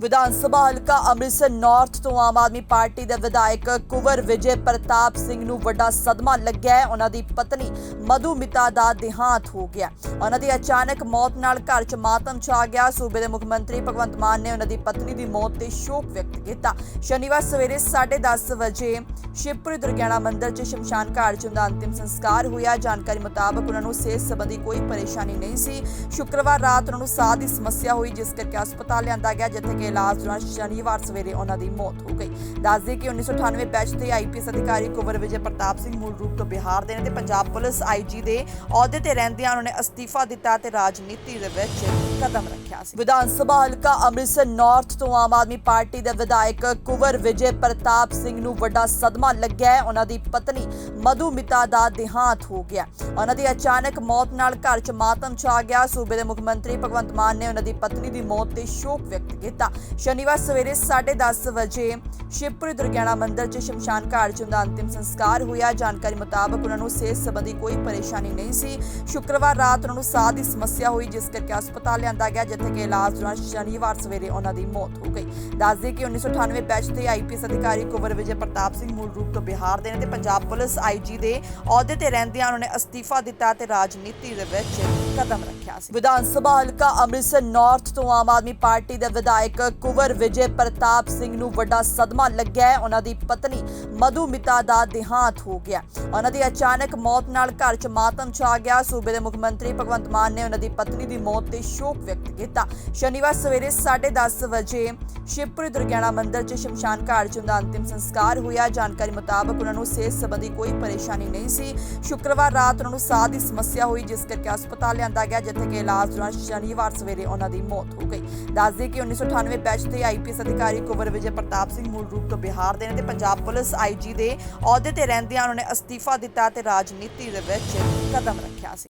ਵਿਧਾਨ ਸਭਾ ਹਲਕਾ ਅੰਮ੍ਰਿਤਸਰ ਨਾਰਥ ਤੋਂ ਆਮ ਆਦਮੀ ਪਾਰਟੀ ਦੇ ਵਿਧਾਇਕ ਕੁਵਰ ਵਿਜੇ ਪ੍ਰਤਾਪ ਸਿੰਘ ਨੂੰ ਵੱਡਾ ਸਦਮਾ ਲੱਗਿਆ ਹੈ। ਉਹਨਾਂ ਦੀ ਪਤਨੀ ਮਧੂਮਿਤਾ ਦਾ ਦੇਹਾਂਤ ਹੋ ਗਿਆ। ਉਹਨਾਂ ਦੀ ਅਚਾਨਕ ਮੌਤ ਨਾਲ ਘਰ 'ਚ ਮਾਤਮ ਛਾ ਗਿਆ। ਸੂਬੇ ਦੇ ਮੁੱਖ ਮੰਤਰੀ ਭਗਵੰਤ ਮਾਨ ਨੇ ਉਹਨਾਂ ਦੀ ਪਤਨੀ ਦੀ ਮੌਤ ਤੇ ਸ਼ੋਕ ਵਿਅਕਤ ਕੀਤਾ। ਸ਼ਨੀਵਾਰ ਸਵੇਰੇ 10:30 ਵਜੇ ਸ਼ਿਵਪੁਰੀ ਦੁਰਗਿਆਣਾ ਮੰਦਿਰ 'ਚ ਸ਼ਮਸ਼ਾਨ ਘਾਟ 'ਚ ਉਹਦਾ ਅੰਤਿਮ ਸੰਸਕਾਰ ਹੋਇਆ। ਜਾਣਕਾਰੀ ਮੁਤਾਬਕ ਉਹਨਾਂ ਨੂੰ ਸਿਹਤ ਸੰਬੰਧੀ ਕੋਈ ਪਰੇਸ਼ਾਨੀ ਨਹੀਂ ਸੀ। ਸ਼ੁੱਕਰਵਾਰ ਰਾਤ ਉਹਨਾਂ ਨੂੰ ਸਾਹ ਦੀ ਸਮੱਸਿਆ ਹੋਈ, ਜਿਸ ਕਰਕੇ ਹਸਪਤਾਲ ਲਿਆਂਦਾ ਗਿਆ, ਜਿੱਥੇ ਕਿ ਇਲਾਜ ਦੌਰਾਨ ਸ਼ਨੀਵਾਰ ਸਵੇਰੇ ਉਹਨਾਂ ਦੀ ਮੌਤ ਹੋ ਗਈ। ਦੱਸਦੇ ਕਿ 1998 ਬੈਚ ਦੇ ਆਈਪੀਐਸ ਅਧਿਕਾਰੀ ਕੁਵਰ ਵਿਜੇ ਪ੍ਰਤਾਪ ਸਿੰਘ ਮੂਲ ਰੂਪ ਤੋਂ ਬਿਹਾਰ ਦੇ ਨੇ ਤੇ ਪੰਜਾਬ ਪੁਲਿਸ ਆਈਜੀ ਦੇ ਅਹੁਦੇ ਤੇ ਰਹਿੰਦਿਆਂ ਉਹਨਾਂ ਨੇ ਅਸਤੀਫਾ ਦਿੱਤਾ ਤੇ ਰਾਜਨੀਤੀ ਦੇ ਵਿੱਚ ਕਦਮ ਰੱਖਿਆ ਸੀ। ਵਿਧਾਨ ਸਭਾ ਹਲਕਾ ਅੰਮ੍ਰਿਤਸਰ ਨਾਰਥ ਤੋਂ ਆਮ ਆਦਮੀ ਪਾਰਟੀ ਦੇ ਵਿਧਾਇਕ ਕੁਵਰ ਵਿਜੇ ਪ੍ਰਤਾਪ ਸਿੰਘ ਨੂੰ ਵੱਡਾ ਸਦਮਾ ਲੱਗਿਆ ਹੈ। ਉਹਨਾਂ ਦੀ ਪਤਨੀ ਮਧੂਮਿਤਾ ਦਾ ਦੇਹਾਂਤ ਹੋ ਗਿਆ। ਉਹਨਾਂ ਦੀ ਅਚਾਨਕ ਮੌਤ ਨਾਲ ਘਰ 'ਚ ਮਾਤਮ ਛਾ ਗਿਆ। ਸੂਬੇ ਦੇ ਮੁੱਖ ਮੰਤਰੀ ਭਗਵੰਤ ਮਾਨ ਨੇ ਉਹਨਾਂ ਦੀ ਪਤਨੀ ਦੀ ਮੌਤ ਤੇ ਸ਼ੋਕ ਵਿਅਕਤ ਕੀਤਾ। ਸ਼ਨੀਵਾਰ ਸਵੇਰੇ 10:30 ਵਜੇ ਸ਼ਿਵਪੁਰੀ ਦੁਰਗਿਆਣਾ ਮੰਦਿਰ 'ਚ ਸ਼ਮਸ਼ਾਨ ਘਾਟ 'ਚ ਦਾ ਅੰਤਿਮ ਸੰਸਕਾਰ ਹੋਇਆ। ਜਾਣਕਾਰੀ ਮੁਤਾਬਕ ਉਹਨਾਂ ਨੂੰ ਸਿਹਤ ਸੰਬੰਧੀ ਕੋਈ ਪਰੇਸ਼ਾਨੀ ਨਹੀਂ ਸੀ। ਸ਼ੁੱਕਰਵਾਰ ਰਾਤ ਉਹਨਾਂ ਨੂੰ ਸਾਹ ਦੀ ਸਮੱਸਿਆ ਹੋਈ, ਜਿਸ ਕਰਕੇ ਹਸਪਤਾਲ ਲਿਆਂਦਾ ਗਿਆ, ਜਿੱਥੇ ਕਿ ਇਲਾਜ ਦੌਰਾਨ ਸ਼ਨੀਵਾਰ ਸਵੇਰੇ ਉਹਨਾਂ ਦੀ ਮੌਤ ਹੋ ਗਈ। ਦੱਸਦੇ ਕਿ 1998 ਬੈਚ ਦੇ ਆਈਪੀਐਸ ਅਧਿਕਾਰੀ ਕੁਵਰ ਵਿਜੇ ਪ੍ਰਤਾਪ ਸਿੰਘ ਮੂਲ ਰੂਪ ਤੋਂ ਬਿਹਾਰ ਦੇ ਨੇ ਤੇ ਪੰਜਾਬ ਪੁਲਿਸ ਆਈਜੀ ਦੇ ਅਹੁਦੇ ਤੇ ਰਹਿੰਦਿਆਂ ਉਹਨਾਂ ਨੇ ਅਸਤੀਫਾ ਦਿੱਤਾ ਤੇ ਰਾਜਨੀਤੀ ਦੇ ਵਿੱਚ ਕਦਮ ਰੱਖਿਆ ਸੀ। ਵਿਧਾਨ ਸਭਾ ਹਲਕਾ ਅੰਮ੍ਰਿਤਸਰ ਨਾਰਥ ਤੋਂ ਆਮ ਆਦਮੀ ਪਾਰਟੀ ਦੇ ਵਿਧਾਇਕ ਕੁਵਰ ਵਿਜੇ ਪ੍ਰਤਾਪ ਸਿੰਘ ਨੂੰ ਵੱਡਾ ਸਦਮਾ ਲੱਗਿਆ ਹੈ, ਉਹਨਾਂ ਦੀ ਪਤਨੀ ਮਧੂਮਿਤਾ ਦਾ ਦੇਹਾਂਤ ਹੋ ਗਿਆ। ਉਹਨਾਂ ਦੀ ਅਚਾਨਕ ਮੌਤ ਨਾਲ ਘਰ 'ਚ ਮਾਤਮ ਛਾ ਗਿਆ। ਸੂਬੇ ਦੇ ਮੁੱਖ ਮੰਤਰੀ ਭਗਵੰਤ ਮਾਨ ਨੇ ਉਹਨਾਂ ਦੀ ਪਤਨੀ ਦੀ ਮੌਤ ਤੇ ਸ਼ੋਕ ਵਿਅਕਤ ਕੀਤਾ। ਸ਼ਨੀਵਾਰ ਸਵੇਰੇ 10:30 ਵਜੇ ਸ਼ਿਵਪੁਰੀ ਦੁਰਗਿਆਣਾ ਮੰਦਿਰ 'ਚ ਸ਼ਮਸ਼ਾਨ ਘਾਟ 'ਚ ਉਹਦਾ ਅੰਤਿਮ ਸੰਸਕਾਰ ਹੋਇਆ। ਜਾਣਕਾਰੀ ਮੁਤਾਬਕ ਉਹਨਾਂ ਨੂੰ ਸਿਹਤ ਸੰਬੰਧੀ ਕੋਈ ਪਰੇਸ਼ਾਨੀ ਨਹੀਂ ਸੀ। ਸ਼ੁੱਕਰਵਾਰ ਰਾਤ ਉਹਨਾਂ ਨੂੰ ਸਾਹ ਦੀ ਸਮੱਸਿਆ ਹੋਈ, ਜਿਸ ਕਰਕੇ ਹਸਪਤਾਲ ਲਿਆਂਦਾ ਗਿਆ, ਜਿੱਥੇ ਕਿ ਇਲਾਜ ਦੌਰਾਨ ਸ਼ਨੀਵਾਰ ਸਵੇਰੇ ਉਹਨਾਂ ਦੀ ਮੌਤ ਹੋ ਗਈ। ਦੱਸਦੇ ਕਿ 1998 ਬੈਚ ਦੇ ਆਈਪੀਐਸ ਅਧਿਕਾਰੀ ਕੁਵਰ ਵਿਜੇ ਪ੍ਰਤਾਪ ਸਿੰਘ ਮੂਲ ਰੂਪ ਤੋਂ ਬਿਹਾਰ ਦੇ ਨੇ ਤੇ ਪੰਜਾਬ ਪੁਲਿਸ ਆਈਜੀ ਦੇ ਅਹੁਦੇ ਤੇ ਰਹਿੰਦਿਆਂ ਉਹਨਾਂ ਨੇ ਅਸਤੀਫਾ ਦਿੱਤਾ ਤੇ ਰਾਜਨੀਤੀ ਦੇ ਵਿੱਚ ਕਦਮ ਰੱਖਿਆ ਸੀ।